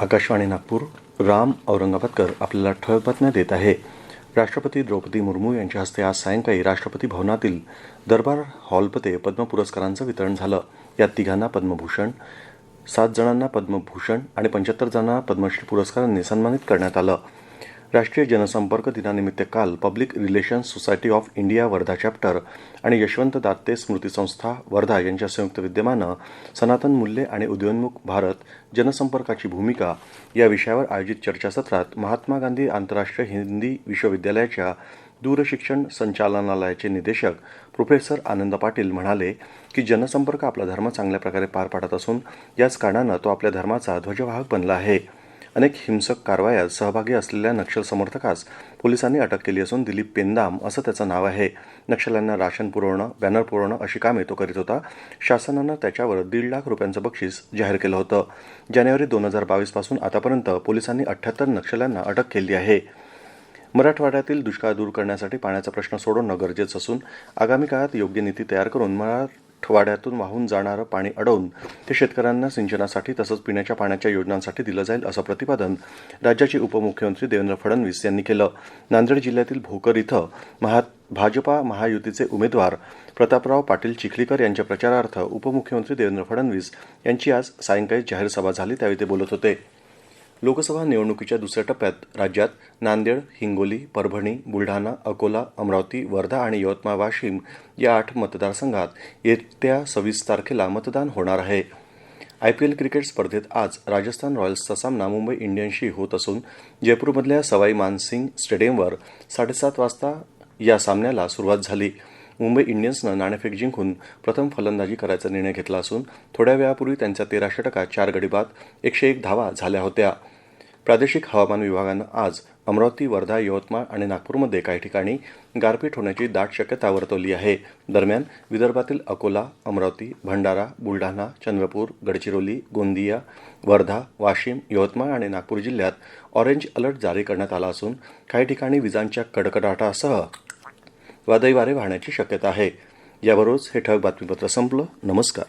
आकाशवाणी नागपूर राम औरंगाबादकर आपल्याला ठळक बातम्या देत आहे. राष्ट्रपती द्रौपदी मुर्मू यांच्या हस्ते आज सायंकाळी राष्ट्रपती भवनातील दरबार हॉलमध्ये पद्म पुरस्कारांचं वितरण झालं. यात तिघांना पद्मभूषण सात जणांना पद्मभूषण आणि पंच्याहत्तर जणांना पद्मश्री पुरस्कारांनी सन्मानित करण्यात आलं. राष्ट्रीय जनसंपर्क दिनानिमित्त काल public relations society of India Wardha chapter आणि यशवंत दात्ते स्मृती संस्था वर्धा यांच्या संयुक्त विद्यमानं सनातन मूल्ये आणि उदयोन्मुख भारत जनसंपर्काची भूमिका या विषयावर आयोजित चर्चासत्रात महात्मा गांधी आंतरराष्ट्रीय हिंदी विश्वविद्यालयाच्या दूरशिक्षण संचालनालयाचे निदेशक प्रोफेसर आनंद पाटील म्हणाले की जनसंपर्क आपला धर्म चांगल्या प्रकारे पार पाडत असून याच कारणानं तो आपल्या धर्माचा ध्वजवाहक बनला आहे. अनेक हिंसक कारवायात सहभागी असलेल्या नक्षल समर्थकास पोलिसांनी अटक केली असून दिलीप पेंदाम असं त्याचं नाव आहे. नक्षल्यांना राशन पुरवणं बॅनर पुरवणं अशी कामे तो करीत होता. शासनानं त्याच्यावर दीड लाख रुपयांचं बक्षीस जाहीर केलं होतं. जानेवारी दोन हजार बावीसपासून आतापर्यंत पोलिसांनी अठ्ठ्याहत्तर नक्षल्यांना अटक केली आहे. मराठवाड्यातील दुष्काळ दूर करण्यासाठी पाण्याचा प्रश्न सोडवणं गरजेचं असून आगामी काळात योग्य नीती तयार करून मराठवाड्यातून वाहून जाणारं पाणी अडवून ते शेतकऱ्यांना सिंचनासाठी तसंच पिण्याच्या पाण्याच्या योजनांसाठी दिलं जाईल असं प्रतिपादन राज्याचे उपमुख्यमंत्री देवेंद्र फडणवीस यांनी केलं. नांदेड जिल्ह्यातील भोकर इथं महा भाजपा महायुतीचे उमेदवार प्रतापराव पाटील चिखलीकर यांच्या प्रचारार्थ उपमुख्यमंत्री देवेंद्र फडणवीस यांची आज सायंकाळी जाहीर सभा झाली त्यावेळी ते बोलत होते. लोकसभा निवडणुकीच्या दुसऱ्या टप्प्यात राज्यात नांदेड हिंगोली परभणी बुलढाणा अकोला अमरावती वर्धा आणि यवतमाळ वाशिम या आठ मतदारसंघात येत्या सव्वीस तारखेला मतदान होणार आहे. आयपीएल क्रिकेट स्पर्धेत आज राजस्थान रॉयल्सचा सामना मुंबई इंडियन्सशी होत असून जयपूरमधल्या सवाई मानसिंग स्टेडियमवर साडेसात वाजता या सामन्याला सुरुवात झाली. मुंबई इंडियन्सनं नाणेफेक जिंकून प्रथम फलंदाजी करायचा निर्णय घेतला असून थोड्या वेळापूर्वी त्यांच्या तेरा षटकात चार गडी बाद एकशे एक धावा झाल्या होत्या. प्रादेशिक हवामान विभागानं आज अमरावती वर्धा यवतमाळ आणि नागपूरमध्ये काही ठिकाणी गारपीट होण्याची दाट शक्यता वर्तवली आहे. दरम्यान विदर्भातील अकोला अमरावती भंडारा बुलढाणा चंद्रपूर गडचिरोली गोंदिया वर्धा वाशिम यवतमाळ आणि नागपूर जिल्ह्यात ऑरेंज अलर्ट जारी करण्यात आला असून काही ठिकाणी विजांच्या कडकडाटासह वादळी वारे वाहण्याची शक्यता आहे. याबरोबरच हे ठळक बातमीपत्र संपलं. नमस्कार.